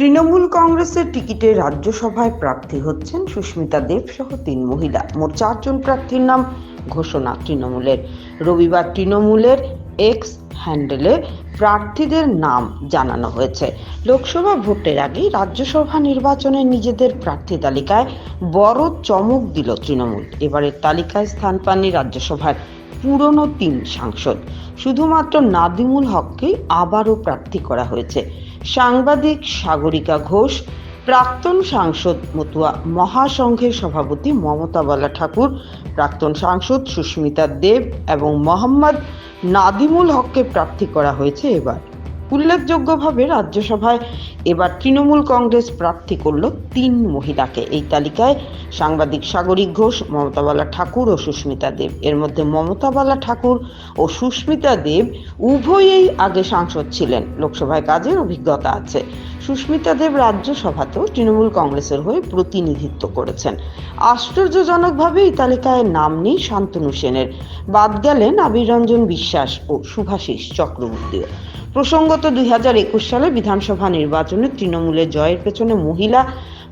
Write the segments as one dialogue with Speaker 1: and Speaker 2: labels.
Speaker 1: তৃণমূল কংগ্রেসের টিকিটে রাজ্যসভায় প্রার্থী হচ্ছেন সুস্মিতা দেব সহ তিন মহিলা। মোট চারজন প্রার্থীর নাম ঘোষণা তৃণমূলের। রবিবার তৃণমূলের এক্স হ্যান্ডেলে প্রার্থীদের নাম জানানো হয়েছে। লোকসভা ভোটের আগে রাজ্যসভা নির্বাচনে নিজেদের প্রার্থী তালিকায় বড় চমক দিল তৃণমূল। এবারের তালিকায় স্থান পাননি রাজ্যসভার পুরনো তিন সাংসদ। শুধুমাত্র নাদিমুল হককে আবারও প্রার্থী করা হয়েছে। সাংবাদিক সাগরিকা ঘোষ, প্রাক্তন সাংসদ মতুয়া মহাসংঘের সভাপতি মমতা বালা ঠাকুর, প্রাক্তন সাংসদ সুস্মিতা দেব এবং মোহাম্মদ নাদিমুল হককে প্রার্থী করা হয়েছে এবার। উল্লেখযোগ্যভাবে রাজ্যসভায় এবার তৃণমূল কংগ্রেস প্রার্থী করল তিন মহিলাকে। এই তালিকায় সাংবাদিক সাগরিক ঘোষ, মমতা বালা ঠাকুর ও সুস্মিতা দেব। এর মধ্যে মমতা বালা ঠাকুর ও সুস্মিতা দেব উভয়েই আগে সাংসদ ছিলেন। লোকসভায় কাজের অভিজ্ঞতা আছে। সুস্মিতা দেব রাজ্যসভাতেও তৃণমূল কংগ্রেসের হয়ে প্রতিনিধিত্ব করেছেন। আশ্চর্যজনকভাবে এই তালিকায় নাম নেই শান্তনু সেনের। বাদ গেলেন আবির রঞ্জন বিশ্বাস ও শুভাশিস চক্রবর্তীও। প্রসঙ্গত দুই হাজার একুশ সালে বিধানসভা নির্বাচনে তৃণমূলের জয়ের পেছনে মহিলা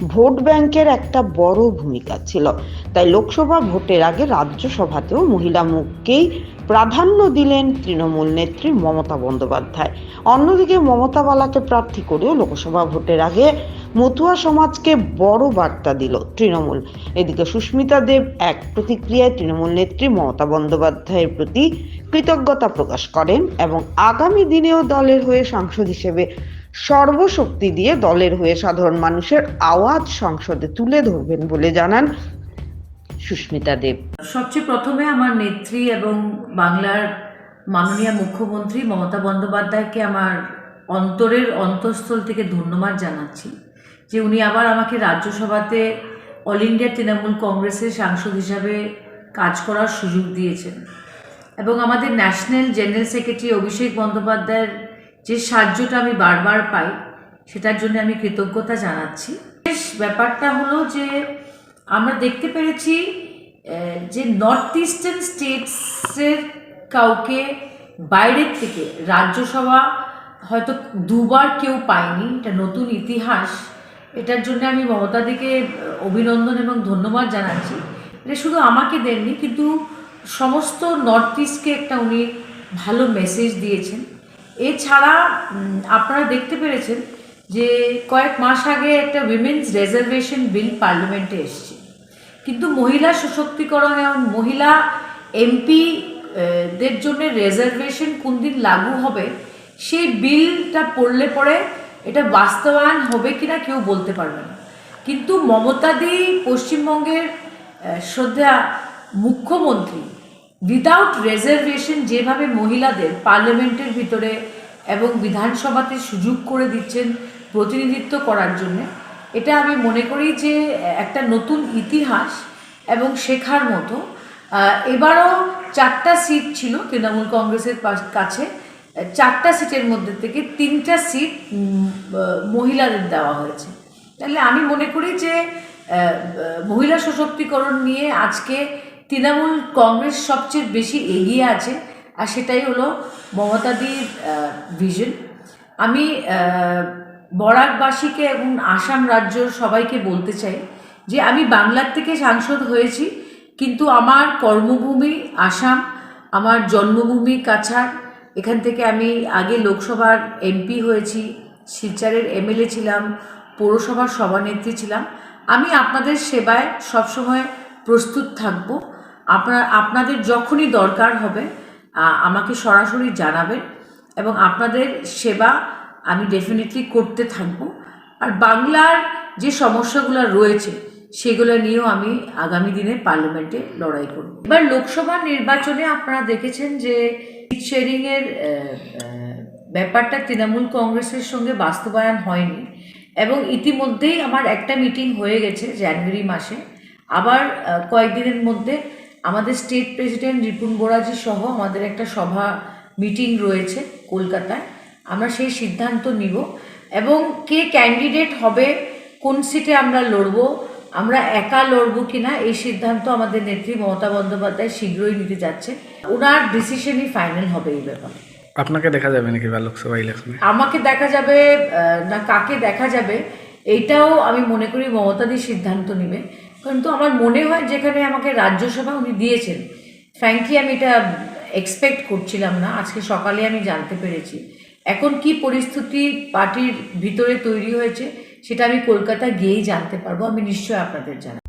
Speaker 1: ভোট ব্যাংকের একটা বড় ভূমিকা ছিল। তাই লোকসভা ভোটের আগে রাজ্যসভাতেও মহিলা মুখকেই প্রাধান্য দিলেন তৃণমূল নেত্রী মমতা বন্দ্যোপাধ্যায়। অন্যদিকে মমতা বালাকে প্রার্থী করেও লোকসভা ভোটের আগে মতুয়া সমাজকে বড় বার্তা দিল তৃণমূল। এদিকে সুস্মিতা দেব এক প্রতিক্রিয়ায় তৃণমূল নেত্রী মমতা বন্দ্যোপাধ্যায়ের প্রতি কৃতজ্ঞতা প্রকাশ করেন এবং আগামী দিনেও দলের হয়ে সাংসদ হিসেবে সর্বশক্তি দিয়ে দলের হয়ে সাধারণ মানুষের আওয়াজ সংসদে তুলে ধরবেন বলে জানান সুস্মিতা দেব।
Speaker 2: সবচেয়ে প্রথমে আমার নেত্রী এবং বাংলার মাননীয় মুখ্যমন্ত্রী মমতা বন্দ্যোপাধ্যায়কে আমার অন্তরের অন্তঃস্থল থেকে ধন্যবাদ জানাচ্ছি যে উনি আবার আমাকে রাজ্যসভাতে অল ইন্ডিয়া তৃণমূল কংগ্রেসের সাংসদ হিসাবে কাজ করার সুযোগ দিয়েছেন। এবং আমাদের ন্যাশনাল জেনারেল সেক্রেটারি অভিষেক বন্দ্যোপাধ্যায়ের যে সাহায্যটা আমি বারবার পাই, সেটার জন্য আমি কৃতজ্ঞতা জানাচ্ছি। বেশ ব্যাপারটা হলো যে, আমরা দেখতে পেরেছি যে নর্থ ইস্টার্ন স্টেটসের কাউকে বাইরের থেকে রাজ্যসভা হয়তো দুবার কেউ পায়নি, এটা নতুন ইতিহাস, এটার জন্য আমি মমতাদিকে অভিনন্দন এবং ধন্যবাদ জানাচ্ছি। এটা শুধু আমাকে দেননি, কিন্তু সমস্ত নর্থ ইস্টকে একটা উনি ভালো মেসেজ দিয়েছেন। এছাড়া আপনারা দেখতে পেরেছেন যে কয়েক মাস আগে একটা উইমেন্স রেজার্ভেশন বিল পার্লামেন্টে এসছে। কিন্তু মহিলা সশক্তিকরণ এবং মহিলা এমপি দের জন্য রেজার্ভেশন কোন দিন লাগু হবে, সেই বিলটা পড়লে পরে এটা বাস্তবায়ন হবে কিনা কেউ বলতে পারবে না। কিন্তু মমতাদি পশ্চিমবঙ্গের শ্রদ্ধা মুখ্যমন্ত্রী উইদাউট রেজার্ভেশন যেভাবে মহিলাদের পার্লামেন্টের ভিতরে এবং বিধানসভাতে সুযোগ করে দিচ্ছেন প্রতিনিধিত্ব করার জন্য, এটা আমি মনে করি যে, একটা নতুন ইতিহাস এবং শেখার মতো। এবারও চারটা সিট ছিল তৃণমূল কংগ্রেসের কাছে। চারটা সিটের মধ্যে থেকে তিনটা সিট মহিলাদের দেওয়া হয়েছে। তাহলে আমি মনে করি যে মহিলা সশক্তিকরণ নিয়ে আজকে তৃণমূল কংগ্রেস সবচেয়ে বেশি এগিয়ে আছে, আর সেটাই হলো মমতাদির ভিশন আমি বরাকবাসীকে এবং আসাম রাজ্য সবাইকে বলতে চাই যে আমি বাংলার থেকে সাংসদ হয়েছি, কিন্তু আমার কর্মভূমি আসাম, আমার জন্মভূমি কাছাড়। এখান থেকে আমি আগে লোকসভার এমপি হয়েছি, শিলচরের এমএলএ ছিলাম, পৌরসভার সভানেত্রী ছিলাম। আমি আপনাদের সেবায় সবসময় প্রস্তুত থাকব। আপনার, আপনাদের যখনই দরকার হবে আমাকে সরাসরি জানাবেন এবং আপনাদের সেবা আমি ডেফিনেটলি করতে থাকব। আর বাংলার যে সমস্যাগুলো রয়েছে, সেগুলো নিয়েও আমি আগামী দিনে পার্লামেন্টে লড়াই করব। এবার লোকসভা নির্বাচনে আপনারা দেখেছেন যে শেয়ারিংয়ের ব্যাপারটা তৃণমূল কংগ্রেসের সঙ্গে বাস্তবায়ন হয়নি এবং ইতিমধ্যেই আমার একটা মিটিং হয়ে গেছে জানুয়ারি মাসে। আবার কয়েকদিনের মধ্যে আমাদের স্টেট প্রেসিডেন্ট রিপুন বোরাজি সহ আমাদের একটা সভা মিটিং রয়েছে কলকাতায়। আমরা সেই সিদ্ধান্ত নিব এবং কে ক্যান্ডিডেট হবে কোন সিটে আমরা লড়বো আমরা একা লড়বো কিনা এই সিদ্ধান্ত আমাদের নেত্রী মমতা বন্দ্যোপাধ্যায় শীঘ্রই নিতে যাচ্ছে। ওনার ডিসিশনই ফাইনাল হবে এই ব্যাপারে।
Speaker 3: আপনাকে দেখা যাবে নাকি বা লোকসভা ইলেকশনে
Speaker 2: আমাকে দেখা যাবে না কাকে দেখা যাবে এইটাও আমি মনে করি মমতাদি সিদ্ধান্ত নেবে। কিন্তু আমার মনে হয় যেখানে আমাকে রাজ্যসভা উনি দিয়েছেন ফ্র্যাঙ্কলি আমি এটা এক্সপেক্ট করছিলাম না, আজকে সকালে আমি জানতে পেরেছি। এখন কি পরিস্থিতি পার্টির ভিতরে তৈরি হয়েছে, সেটা আমি কলকাতা গিয়েই জানতে পারব, আমি নিশ্চয়ই আপনাদের জানাব।